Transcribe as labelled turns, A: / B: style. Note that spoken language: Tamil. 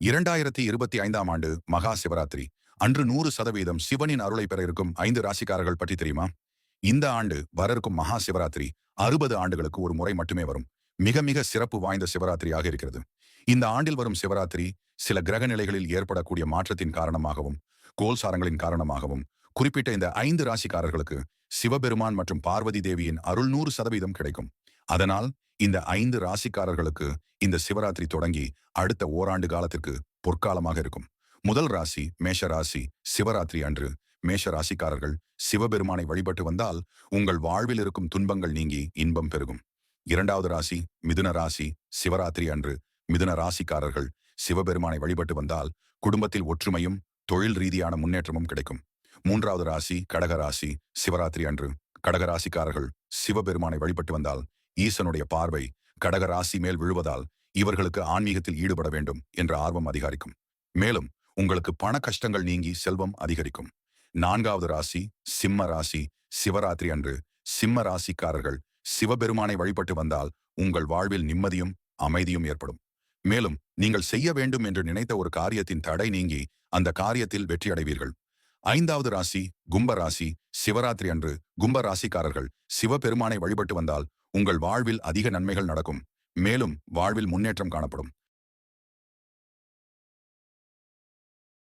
A: இரண்டாயிரத்தி இருபத்தி ஐந்தாம் ஆண்டு மகா சிவராத்திரி. அன்று நூறு சதவீதம் சிவனின் அருளை பெற இருக்கும் ஐந்து ராசிக்காரர்கள் பற்றி தெரியுமா? இந்த ஆண்டு வர இருக்கும் மகா சிவராத்திரி அறுபது ஆண்டுகளுக்கு ஒரு முறை மட்டுமே வரும். மிக மிக சிறப்பு வாய்ந்த சிவராத்திரியாக இருக்கிறது. இந்த ஆண்டில் வரும் சிவராத்திரி சில கிரக நிலைகளில் ஏற்படக்கூடிய மாற்றத்தின் காரணமாகவும் கோல்சாரங்களின் காரணமாகவும் குறிப்பிட்ட இந்த ஐந்து ராசிக்காரர்களுக்கு சிவபெருமான் மற்றும் பார்வதி தேவியின் அருள் நூறு சதவீதம் கிடைக்கும். அதனால் இந்த ஐந்து ராசிக்காரர்களுக்கு இந்த சிவராத்திரி தொடங்கி அடுத்த ஓராண்டு காலத்திற்கு பொற்காலமாக இருக்கும். முதல் ராசி மேஷ ராசி சிவராத்திரி அன்று. மேஷ ராசிக்காரர்கள் சிவபெருமானை வழிபட்டு வந்தால் உங்கள் வாழ்வில் இருக்கும் துன்பங்கள் நீங்கி இன்பம் பெருகும். இரண்டாவது ராசி மிதுன ராசி சிவராத்திரி அன்று. மிதுன ராசிக்காரர்கள் சிவபெருமானை வழிபட்டு வந்தால் குடும்பத்தில் ஒற்றுமையும் தொழில் ரீதியான முன்னேற்றமும் கிடைக்கும். மூன்றாவது ராசி கடக ராசி சிவராத்திரி அன்று. கடகராசிக்காரர்கள் சிவபெருமானை வழிபட்டு வந்தால் ஈசனுடைய பார்வை கடக ராசி மேல் விழுவதால் இவர்களுக்கு ஆன்மீகத்தில் ஈடுபட வேண்டும் என்ற ஆர்வம் அதிகரிக்கும். மேலும் உங்களுக்கு பண கஷ்டங்கள் நீங்கி செல்வம் அதிகரிக்கும். நான்காவது ராசி சிம்ம ராசி சிவராத்திரி அன்று சிம்ம ராசிக்காரர்கள் சிவபெருமானை வழிபட்டு வந்தால் உங்கள் வாழ்வில் நிம்மதியும் அமைதியும் ஏற்படும். மேலும் நீங்கள் செய்ய வேண்டும் என்று நினைத்த ஒரு காரியத்தின் தடை நீங்கி அந்த காரியத்தில் வெற்றியடைவீர்கள். ஐந்தாவது ராசி கும்ப ராசி சிவராத்திரி அன்று கும்ப ராசிக்காரர்கள் சிவபெருமானை வழிபட்டு வந்தால் உங்கள் வாழ்வில் அதிக நன்மைகள் நடக்கும். மேலும் வாழ்வில் முன்னேற்றம் காணப்படும்.